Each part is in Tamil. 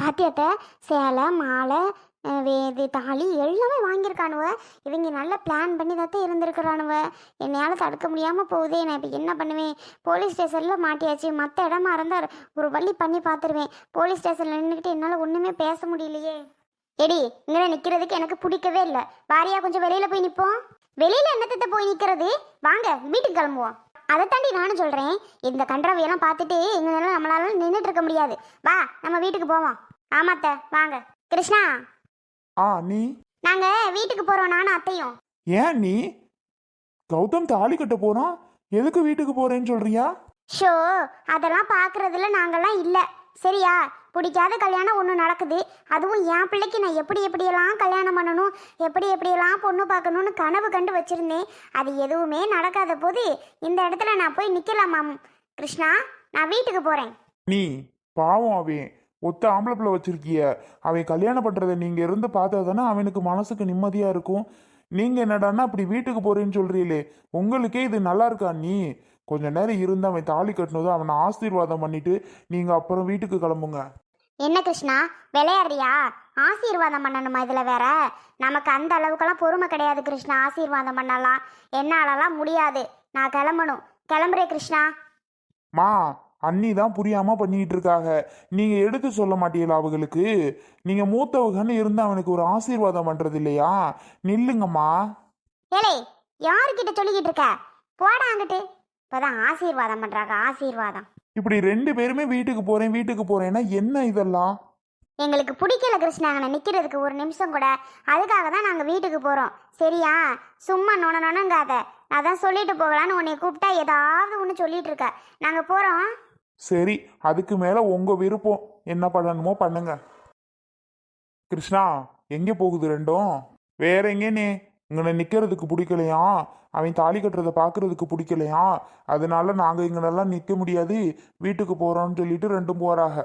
பாத்தியத்தை சேலை மாலை வேது தாலி எல்லாமே வாங்கியிருக்கானுவ. இவங்க நல்ல பிளான் பண்ணி தான் இருந்திருக்கிறானுவ. என்னால் தடுக்க முடியாமல் போகுதே நான் இப்போ என்ன பண்ணுவேன்? போலீஸ் ஸ்டேஷனில் மாட்டியாச்சு. மற்ற இடமா இருந்தால் ஒரு வழி பண்ணி பார்த்துருவேன் போலீஸ் ஸ்டேஷனில் நின்றுக்கிட்டு என்னால் ஒன்றுமே பேச முடியலையே. எடி இங்கே நிற்கிறதுக்கு எனக்கு பிடிக்கவே இல்லை. வாரியா கொஞ்சம் வெளியில் போய் நிற்போம் வெளியில் என்னத்தை போய் நிற்கிறது வாங்க வீட்டுக்கு கிளம்புவோம். அதை தாண்டி நானும் சொல்கிறேன் இந்த கன்றவையெல்லாம் பார்த்துட்டு இங்கே நம்மளால நின்றுட்டு இருக்க முடியாது. வா நம்ம வீட்டுக்கு போவோம். ஆமாத்த வாங்க. கிருஷ்ணா? ஆ நீ? நாங்கள் வீட்டுக்கு போகிறோம் நானும் அத்தையும். ஏன் நீ? கௌதம் தாலி கட்ட போறான் எதுக்கு வீட்டுக்கு போறேன்னு சொல்றியா? ஷோ அதெல்லாம் பார்க்குறதுல நாங்கெல்லாம் இல்லை. சரியா? பிடிக்காத கல்யாணம் ஒன்று நடக்குது. அதுவும் என் பிள்ளைக்கு நான் எப்படி எப்படியெல்லாம் கல்யாணம் பண்ணணும் எப்படி எப்படியெல்லாம் பொண்ணு பார்க்கணும்னு கனவு கண்டு வச்சுருந்தேன். அது எதுவுமே நடக்காத போது இந்த இடத்துல நான் போய் நிற்கலாமாம் கிருஷ்ணா நான் வீட்டுக்கு போகிறேன் நீ பாவம் அவன். ஒத்த ஆம்பளை பிள்ளை வச்சிருக்கிய. அவன் கல்யாணம் பண்றதை நீங்க இருந்து பார்த்தா தானே அவனுக்கு மனசுக்கு நிம்மதியா இருக்கும். நீங்க என்னடான்னா அப்படி வீட்டுக்கு போறேன்னு சொல்றீங்களே. உங்களுக்கே இது நல்லா இருக்கா நீ? கொஞ்ச நேரம் இருந்து அவன் தாலி கட்டினதும் அவனை ஆசீர்வாதம் பண்ணிட்டு நீங்க அப்புறம் வீட்டுக்கு கிளம்புங்க. என்ன கிருஷ்ணா? விளையாடுறியா? ஆசீர்வாதம் பண்ணணுமா இதில் வேற? நமக்கு அந்த அளவுக்கெல்லாம் பொறுமை கிடையாது கிருஷ்ணா. ஆசீர்வாதம் பண்ணலாம். என்னாலலாம் முடியாது. நான் கிளம்பணும். கிளம்புறேன் கிருஷ்ணா. மா அண்ணி தான் புரியாம பண்ணிட்டு இருக்காங்க நீங்க எடுத்து சொல்ல மாட்டீங்களா அவங்களுக்கு? நீங்க மூத்தவகன்னு இருந்து அவனுக்கு ஒரு ஆசீர்வாதம் பண்றது இல்லையா? நில்லுங்கம்மா. ஏலே யாருக்கிட்ட சொல்லிக்கிட்டு இருக்க? போடா அங்கிட்டு. இப்போதான் ஆசீர்வாதம் பண்ணுறாங்க ஆசீர்வாதம். இப்படி ரெண்டு பேருமே வீட்டுக்கு போறேன் வீட்டுக்கு போறேன்னா என்ன இதெல்லாம்? எங்களுக்கு பிடிக்கல கிருஷ்ணா அங்கே நிற்கிறதுக்கு ஒரு நிமிஷம் கூட. அதுக்காக தான் நாங்கள் வீட்டுக்கு போகிறோம் சரியா? சும்மா நொன நொனங்காத நான் தான் சொல்லிட்டு போகலான்னு உன்னை கூப்பிட்டா ஏதாவது ஒன்று சொல்லிட்டு இருக்க. நாங்கள் போகிறோம் சரி அதுக்கு மேல உங்க விருப்பம். என்ன பண்ணணுமோ பண்ணுங்க. கிருஷ்ணா எங்க போகுது ரெண்டும்? வேற எங்கேனே இங்கே நிக்கிறதுக்கு பிடிக்கலையா? அவன் தாலி கட்டுறதை பார்க்கறதுக்கு பிடிக்கலையா? அதனால நாங்க இங்கனெல்லாம் நிக்க முடியாது. வீட்டுக்கு போறோம்னு சொல்லிட்டு ரெண்டும் போகிறாங்க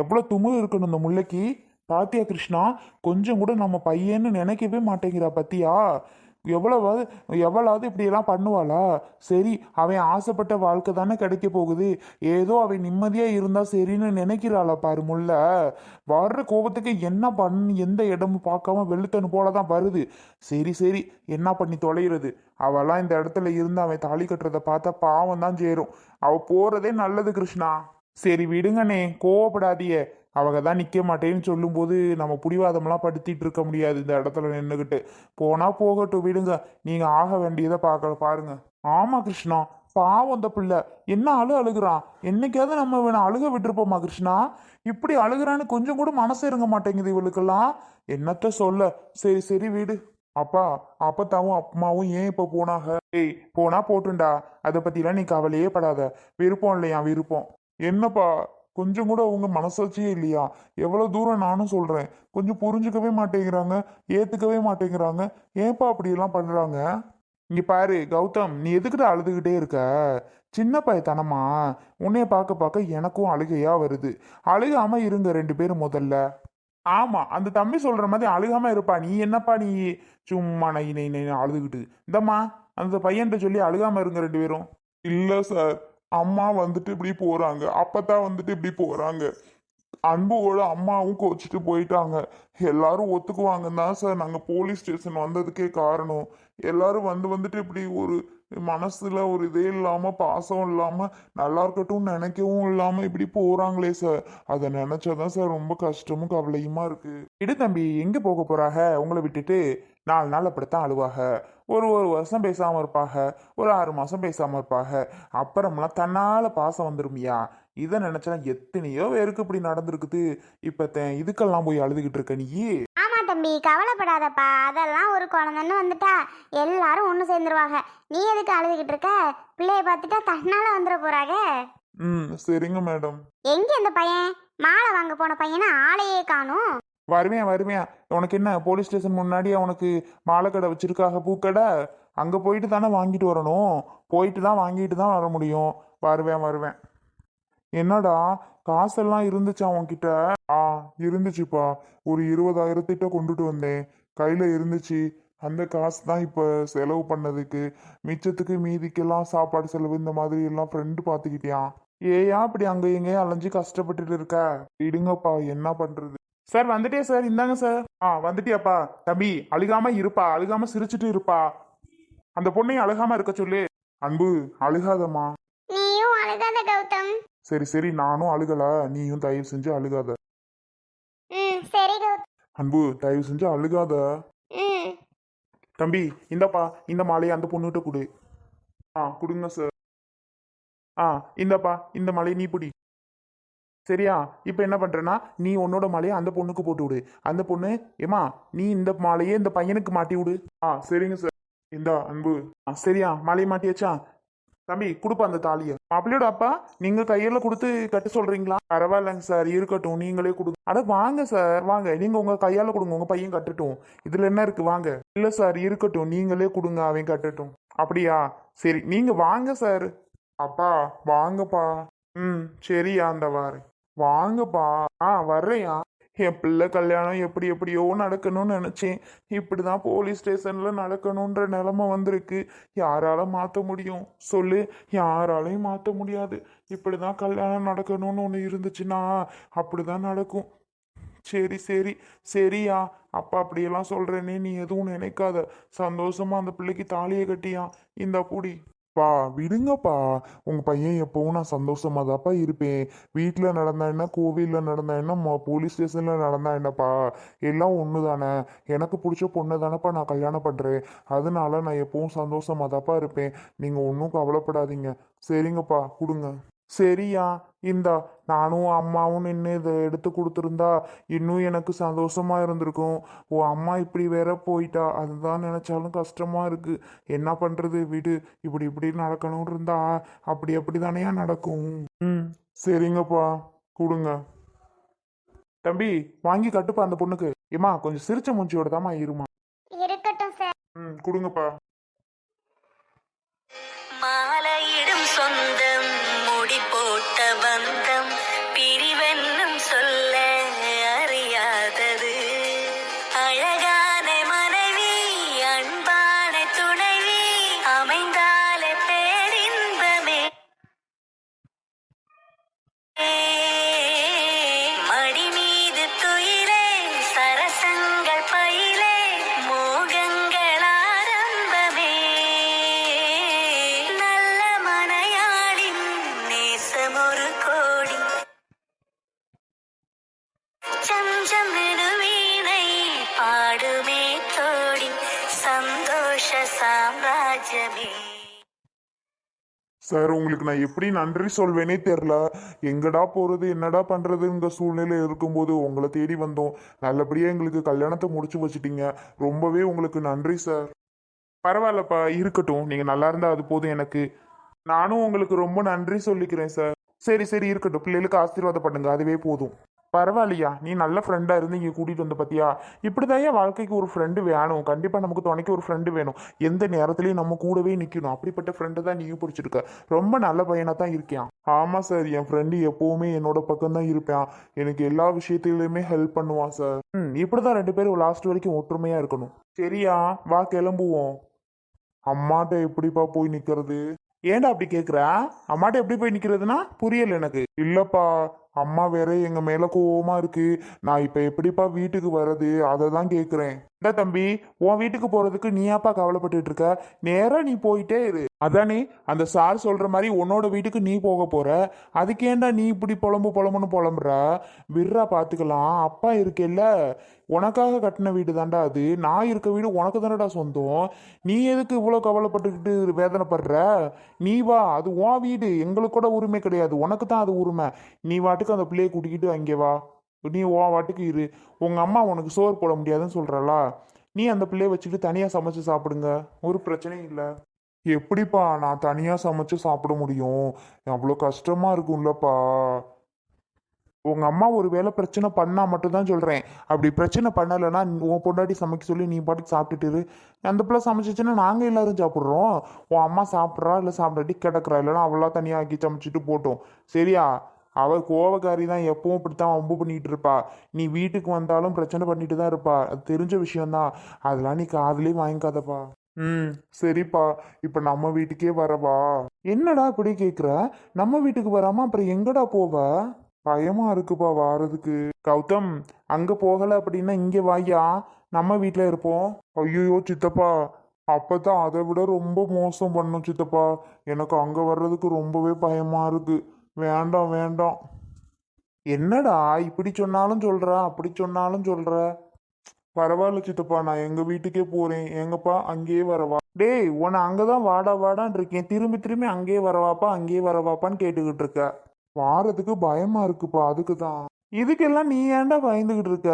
எவ்வளவு துமுறு இருக்கணும் இந்த முல்லைக்கு? பாத்தியா கிருஷ்ணா கொஞ்சம் கூட நம்ம பையன்னு நினைக்கவே மாட்டேங்கிறா பத்தியா? எவ்வளவாவது எவ்வளவு இப்படியெல்லாம் பண்ணுவாளா? சரி அவன் ஆசைப்பட்ட வாழ்க்கை தானே கிடைக்க போகுது. ஏதோ அவன் நிம்மதியாக இருந்தா சரின்னு நினைக்கிறாளா பாரு முல்ல. வர்ற கோபத்துக்கு என்ன பண்ணு எந்த இடமும் பார்க்காம வெளுத்தனு போல தான் வருது. சரி சரி என்ன பண்ணி தொலைகிறது? அவெல்லாம் இந்த இடத்துல இருந்து அவன் தாலி கட்டுறதை பார்த்தா பாவம் தான் சேரும். அவ போறதே நல்லது கிருஷ்ணா. சரி விடுங்கண்ணே கோவப்படாதியே அவங்க தான் நிற்க மாட்டேன்னு சொல்லும்போது நம்ம புடிவாதம்லாம் படுத்திட்டு இருக்க முடியாது இந்த இடத்துல நின்றுக்கிட்டு போனால் போகட்டும் விடுங்க. நீங்கள் ஆக வேண்டியதை பார்க்க பாருங்க. ஆமா கிருஷ்ணா பாவம் அந்த பிள்ளை. என்ன அழு அழுகுறான்? என்னைக்காவது நம்ம இவனை அழுக விட்டுருப்போமா கிருஷ்ணா? இப்படி அழுகுறான்னு கொஞ்சம் கூட மனசு இறங்க மாட்டேங்குது இவளுக்கெல்லாம். என்னத்த சொல்ல? சரி சரி வீடு. அப்பா அப்பத்தாவும் அம்மாவும் ஏன் இப்போ போனாக? ஏய் போனா போட்டுண்டா. அதை பத்திலாம் நீ கவலையே படாத. விருப்பம் இல்லையா? விருப்பம். என்னப்பா? கொஞ்சம் கூட அவங்க மனசாட்சியே இல்லையா? எவ்வளோ தூரம் நானும் சொல்கிறேன் கொஞ்சம் புரிஞ்சுக்கவே மாட்டேங்கிறாங்க. ஏற்றுக்கவே மாட்டேங்கிறாங்க. ஏன்ப்பா அப்படியெல்லாம் பண்ணுறாங்க இங்கே பாரு கௌதம் நீ எதுக்கிட்ட அழுதுகிட்டே இருக்க? சின்ன பையத்தனமா? உன்னைய பார்க்க பார்க்க எனக்கும் அழுகையாக வருது. அழுகாமல் இருங்க ரெண்டு பேரும் முதல்ல. ஆமாம் அந்த தம்பி சொல்கிற மாதிரி அழுகாம இருப்பா. நீ என்னப்பா நீ சும்மா நை நை நை அழுதுகிட்டு? இந்தம்மா அந்த பையன்கிட்ட சொல்லி அழுகாமல் இருங்க ரெண்டு பேரும். இல்லை சார். அம்மா வந்துட்டு இப்படி போறாங்க. அப்பத்தா வந்துட்டு இப்படி போறாங்க. அன்புவோட அம்மாவும் கோச்சிட்டு போயிட்டாங்க. எல்லாரும் ஒத்துக்குவாங்கன்னு தான் சார் நாங்க போலீஸ் ஸ்டேஷன் வந்ததுக்கே காரணம். எல்லாரும் வந்து வந்துட்டு இப்படி ஒரு மனசுல ஒரு இதே இல்லாம பாசம் இல்லாம நல்லா இருக்கட்டும் நினைக்கவும் இல்லாம இப்படி போறாங்களே சார் அதை நினைச்சாதான் சார் ரொம்ப கஷ்டமும் கவலையுமா இருக்கு. இடு தம்பி எங்க போக போறாக? உங்களை விட்டுட்டு நாலு நாள் அப்படித்தான் அழுவாக. ஒரு ஒரு வருஷம் பேசாம இருப்பாக. ஒரு ஆறு மாசம் பேசாம இருப்பாக. அப்புறம்லாம் தன்னால பாசம் வந்துருமியா இதை நினைச்சா எத்தனையோ பேருக்கு இப்படி நடந்திருக்குது. இப்ப இதுக்கெல்லாம் போய் அழுதுகிட்டு இருக்க நீ தம்பி கவலைப்படாதப்பா. அதெல்லாம் ஒரு குழந்தைன்னு வந்துட்டா எல்லாரும் ஒன்று சேர்ந்துருவாங்க. நீ எதுக்கு அழுதுகிட்டு இருக்க? பிள்ளைய பார்த்துட்டா தன்னால வந்துட போறாங்க ம் சரிங்க மேடம். எங்கே இந்த பையன்? மாலை வாங்க போன பையனை ஆளையே காணும். வருவேன் வருவேன். உனக்கு என்ன போலீஸ் ஸ்டேஷன் முன்னாடி அவனுக்கு மாலை கடை வச்சிருக்காக பூக்கடை? அங்க போயிட்டு தானே வாங்கிட்டு வரணும். போயிட்டு தான் வாங்கிட்டு தான் வர முடியும். வருவேன் வருவேன். என்னடா காசெல்லாம் இருந்துச்சா உன்கிட்ட? ஆ இருந்துச்சுப்பா. ஒரு இருபதாயிரத்திட்ட கொண்டுட்டு வந்தேன். கையில இருந்துச்சு. அந்த காசு தான் இப்போ செலவு பண்ணதுக்கு. மிச்சத்துக்கு மீதிக்கெல்லாம் சாப்பாடு செலவு இந்த மாதிரி எல்லாம் ஃப்ரெண்டு பார்த்துக்கிட்டியான் ஏயா அப்படி அங்க எங்கேயும் அலைஞ்சு கஷ்டப்பட்டுட்டு இருக்க? விடுங்கப்பா என்ன பண்றது? சார் வந்துட்டே சார். இந்தாங்க சார். ஆ வந்துட்டியாப்பா. தம்பி அழுகாம இருப்பா. அழுகாம சிரிச்சுட்டு இருப்பா. அந்த பொண்ணையும் அழுகாம இருக்க சொல்லு. அன்பு அழுகாதம்மா. நீயும் அழுகாத கௌதம். சரி சரி நானும் அழுகல. நீயும் தயவு செஞ்சு அழுகாத. ம் சரி கௌதம் அன்பு தயவு செஞ்சு அழுகாத. ம். தம்பி இந்தப்பா இந்த மாலையை அந்த பொண்ணுகிட்ட கொடு. ஆ கொடுங்க சார் ஆ இந்தப்பா இந்த மாலையை நீ பிடி. சரியா? இப்போ என்ன பண்ணுறேன்னா நீ உன்னோட மாலையை அந்த பொண்ணுக்கு போட்டு விடு. அந்த பொண்ணு ஏமா நீ இந்த மாலையை இந்த பையனுக்கு மாட்டி விடு. ஆ சரிங்க சார் இந்தா அன்பு. ஆ சரியா? மாலையை மாட்டியாச்சா? தம்பி கொடுப்பா அந்த தாலியை. மாப்பிள்ளையோட அப்பா நீங்க கையில கொடுத்து கட்ட சொல்றீங்களா? பரவாயில்லைங்க சார் இருக்கட்டும் நீங்களே கொடுங்க. அட வாங்க சார் வாங்க. நீங்க உங்க கையால கொடுங்க உங்க பையன் கட்டட்டும். இதுல என்ன இருக்கு வாங்க. இல்ல சார் இருக்கட்டும் நீங்களே கொடுங்க அவன் கட்டட்டும். அப்படியா? சரி நீங்க வாங்க சார். அப்பா வாங்கப்பா. ம் சரியா அந்த வாரு வாங்கப்பா. ஆ வர்றேயா என் பிள்ளை கல்யாணம் எப்படி எப்படியோ நடக்கணும்னு நினச்சேன். இப்படி தான் போலீஸ் ஸ்டேஷனில் நடக்கணுன்ற நிலமை வந்திருக்கு. யாரால மாற்ற முடியும்? சொல்லு. யாராலையும் மாற்ற முடியாது. இப்படி தான் கல்யாணம் நடக்கணும்னு ஒன்று இருந்துச்சுன்னா அப்படி தான் நடக்கும். சரி சரி. சரியா? அப்பா அப்படியெல்லாம் சொல்கிறேனே நீ எதுவும் நினைக்காத. சந்தோஷமாக அந்த பிள்ளைக்கு தாலியை கட்டியா? இந்த புடி. பா விடுங்கப்பா. உங்க பையன் எப்பவும் நான் சந்தோஷமா தான்ப்பா இருப்பேன். வீட்டில் நடந்தா என்ன கோவிலில் நடந்தா என்ன ம- போலீஸ் ஸ்டேஷனில் நடந்தா என்னப்பா? எல்லாம் ஒன்று தானே எனக்கு பிடிச்ச பொண்ணை தானேப்பா நான் கல்யாணம் பண்ணுறேன் அதனால நான் எப்பவும் சந்தோஷமா தான்ப்பா இருப்பேன். நீங்கள் ஒன்றும் கவலைப்படாதீங்க. சரிங்கப்பா கொடுங்க. சரியா? இந்தா நானும் அம்மாவும் நின்று இதை எடுத்து கொடுத்துருந்தா இன்னும் எனக்கு சந்தோஷமா இருந்திருக்கும். ஓ அம்மா இப்படி வேற போயிட்டா. அதுதான் நினைச்சாலும் கஷ்டமா இருக்கு. என்ன பண்றது? விடு. இப்படி இப்படி நடக்கணும்னு இருந்தா அப்படி அப்படி தானேயா நடக்கும். ம் சரிங்கப்பா. கொடுங்க. தம்பி வாங்கி கட்டுப்பா அந்த பொண்ணுக்கு. ஏமா கொஞ்சம் சிரிச்ச மூஞ்சியோட தாம்மா இருமா. இருக்கட்டும் சார். ம் கொடுங்கப்பா. மாலையிடும் சொந்தம் ஒரு கோடி. சஞ்சம் வீணை பாடுமே தோடி. சந்தோஷ சாம்ராஜ்யமே. சார் உங்களுக்கு நான் எப்படி நன்றி சொல்வேனே தெரில. எங்கடா போகிறது என்னடா பண்ணுறதுங்கிற சூழ்நிலை இருக்கும்போது உங்களை தேடி வந்தோம். நல்லபடியாக எங்களுக்கு கல்யாணத்தை முடிச்சு வச்சிட்டீங்க. ரொம்பவே உங்களுக்கு நன்றி சார் பரவாயில்லப்பா இருக்கட்டும். நீங்கள் நல்லா இருந்தால் அது போதும் எனக்கு. நானும் உங்களுக்கு ரொம்ப நன்றி சொல்லிக்கிறேன் சார் சரி சரி இருக்கட்டும். பிள்ளைகளுக்கு ஆசீர்வாதம் பண்ணுங்க அதுவே போதும். பரவாயில்லையா? நீ நல்ல ஃப்ரெண்டாக இருந்து இங்கே கூட்டிகிட்டு வந்த பத்தியா? இப்படிதான் என் வாழ்க்கைக்கு ஒரு ஃப்ரெண்டு வேணும். கண்டிப்பாக நமக்கு துணைக்கு ஒரு ஃப்ரெண்டு வேணும். எந்த நேரத்துலையும் நம்ம கூடவே நிற்கணும் அப்படிப்பட்ட ஃப்ரெண்டு தான் நீயும் பிடிச்சிருக்க. ரொம்ப நல்ல பையனாக தான் இருக்கியான் ஆமாம் சார் என் ஃப்ரெண்டு எப்போவுமே என்னோட பக்கம் தான் இருப்பான். எனக்கு எல்லா விஷயத்துலையுமே ஹெல்ப் பண்ணுவான் சார் ம் இப்படி தான் ரெண்டு பேரும் லாஸ்ட் வரைக்கும் ஒற்றுமையாக இருக்கணும். சரியா? வா கிளம்புவோம். அம்மாட்ட எப்படிப்பா போய் நிற்கிறது ஏன்டா அப்படி கேட்குற அம்மாட்ட எப்படி போய் நிற்கிறதுனா புரியல எனக்கு. இல்லைப்பா அம்மா வேற எங்க மேல கோவமா இருக்கு. நான் இப்ப எப்படிப்பா வீட்டுக்கு வர்றது? அதை தான் கேட்குறேன் இந்த தம்பி உன் வீட்டுக்கு போறதுக்கு நீயாப்பா கவலைப்பட்டுட்டு இருக்க? நேரா நீ போயிட்டே இரு. அதானே அந்த சார் சொல்ற மாதிரி உன்னோட வீட்டுக்கு நீ போக போற. அதுக்கேண்டா நீ இப்படி புலம்பு புலம்புன்னு புலம்புற? விர்ரா பாத்துக்கலாம். அப்பா இருக்கேல்ல உனக்காக கட்டின வீடு தான்டா அது. நான் இருக்க வீடு உனக்கு தானடா சொந்தம். நீ எதுக்கு இவ்வளோ கவலைப்பட்டுக்கிட்டு வேதனைப்படுற? நீ வா அது உன் வீடு. எங்களுக்கு கூட உரிமை கிடையாது. உனக்கு தான் அது உரிமை. நீ வாட்டுக்கு அந்த பிள்ளையை கூட்டிக்கிட்டு அங்கே வா. நீ உன் வாட்டுக்கு இரு. உங்கள் அம்மா உனக்கு சோறு போட முடியாதுன்னு சொல்கிறலா நீ அந்த பிள்ளையை வச்சுட்டு தனியாக சமைச்சு சாப்பிடுங்க. ஒரு பிரச்சனையும் இல்லை. எப்படிப்பா நான் தனியாக சமைச்சு சாப்பிட முடியும்? அவ்வளோ கஷ்டமாக இருக்கும்லப்பா. உங்க அம்மா ஒரு வேளை பிரச்சனை பண்ணா மட்டும்தான் சொல்றேன். அப்படி பிரச்சனை பண்ணலைன்னா உன் பொண்டாட்டி சமைக்க சொல்லி நீ பாட்டுக்கு சாப்பிட்டுட்டு அந்த பிள்ளை சமைச்சிச்சுன்னா நாங்க எல்லாரும் சாப்பிட்றோம். உன் அம்மா சாப்பிட்றா இல்லை சாப்பிடாட்டி கிடக்குறா. இல்லைன்னா அவளா தனியாக ஆக்கி சமைச்சிட்டு போட்டோம். சரியா? அவள் கோவக்காரி தான். எப்பவும் இப்படித்தான் வம்பு பண்ணிட்டு இருப்பா. நீ வீட்டுக்கு வந்தாலும் பிரச்சனை பண்ணிட்டு தான் இருப்பா. அது தெரிஞ்ச விஷயம்தான். அதெல்லாம் நீ காதலே வாங்கிக்காதப்பா. ம் சரிப்பா. இப்போ நம்ம வீட்டுக்கே வரவா? என்னடா இப்படி கேட்குற நம்ம வீட்டுக்கு வராம அப்புறம் எங்கடா போவ? பயமா இருக்குப்பா வாரதுக்கு. கௌதம் அங்க போகல அப்படின்னா இங்க வாயா நம்ம வீட்டில் இருப்போம். ஐயோ சித்தப்பா. அப்பதான் அதை விட ரொம்ப மோசம் பண்ணும் சித்தப்பா. எனக்கு அங்க வர்றதுக்கு ரொம்பவே பயமா இருக்கு. வேண்டாம் வேண்டாம். என்னடா இப்படி சொன்னாலும் சொல்ற? அப்படி சொன்னாலும் சொல்ற? பரவாயில்ல சித்தப்பா நான் எங்க வீட்டுக்கே போறேன். எங்கப்பா? அங்கேயே வரவா? டேய் உன்னை அங்கதான் வாடா வாடான்னு இருக்கேன். திரும்பி திரும்பி அங்கேயே வரவாப்பா அங்கேயே வரவாப்பான்னு கேட்டுக்கிட்டு இருக்க. வாரத்துக்கு பயமா இருக்குப்பா அதுக்கு தான் இதுக்கெல்லாம் நீ ஏன்டா பயந்துகிட்டு இருக்க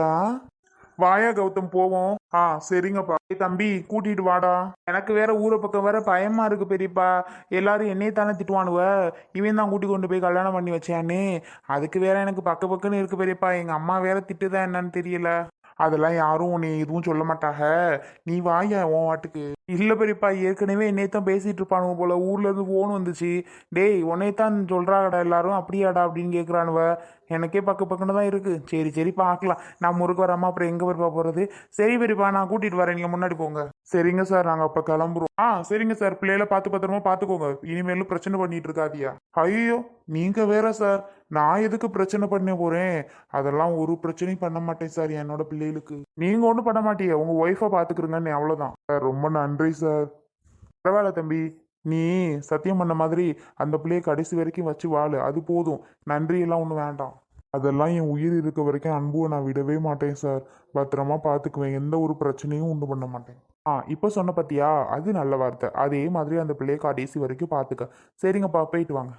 வாயா கௌதம் போவோம். ஆ சரிங்கப்பா. தம்பி கூட்டிட்டு வாடா. எனக்கு வேற ஊரை பக்கம் வேற பயமா இருக்கு பெரியப்பா. எல்லாரும் என்னைய தானே திட்டுவானுவ? இவன் தான் கூட்டி கொண்டு போய் கல்யாணம் பண்ணி வச்சான்னு அதுக்கு வேற எனக்கு பக்க பக்கன்னு இருக்கு பெரியப்பா. எங்க அம்மா வேற திட்டுதா என்னன்னு தெரியல. அதெல்லாம் யாரும் உன்னை எதுவும் சொல்ல மாட்டாக. நீ வாயா உன் வாட்டுக்கு. இல்லை பெரியப்பா ஏற்கனவே என்னைத்தான் பேசிட்டு இருப்பானுங்க போல. ஊர்ல இருந்து ஃபோன் வந்துச்சு. டேய் உன்னைத்தான் சொல்கிறாடா எல்லாரும். அப்படியாடா அப்படின்னு கேட்குறானுவ எனக்கே பக்கு பக்குன்னு தான் இருக்கு. சரி சரி பார்க்கலாம். நான் முறுக்கு வராம அப்புறம் எங்க பெரியப்பா போறது? சரி பெரியப்பா நான் கூட்டிட்டு வரேன். நீங்க முன்னாடி போங்க. சரிங்க சார் நாங்க அப்ப கிளம்புறோம். ஆ சரிங்க சார் பிள்ளைகளை பார்த்து பத்திரமா பார்த்துக்கோங்க. இனிமேலும் பிரச்சனை பண்ணிட்டு இருக்காதியா ஐயோ நீங்க வேற சார் நான் எதுக்கு பிரச்சனை பண்ண போறேன்? அதெல்லாம் ஒரு பிரச்சனையும் பண்ண மாட்டேன் சார் என்னோட பிள்ளைகளுக்கு. நீங்க ஒன்றும் பண்ண மாட்டீங்க. உங்க ஒய்ஃபை பார்த்துக்கிறங்கன்னு அவ்வளோதான் சார் ரொம்ப நன்றி சார். பரவாயில்ல தம்பி. நீ சத்தியம் பண்ண மாதிரி அந்த பிள்ளைய கடைசி வரைக்கும் வச்சு வாழு. அது போதும். நன்றி எல்லாம் ஒன்றும் வேண்டாம். அதெல்லாம் என் உயிர் இருக்க வரைக்கும் அன்புவை நான் விடவே மாட்டேன் சார். பத்திரமா பார்த்துக்குவேன் எந்த ஒரு பிரச்சனையும் உண்டு பண்ண மாட்டேன். ஆ இப்போ சொன்ன பத்தியா? அது நல்ல வார்த்தை. அதே மாதிரி அந்த பிள்ளைய கடைசி வரைக்கும் பார்த்துக்க சரிங்கப்பா போயிட்டு வாங்க.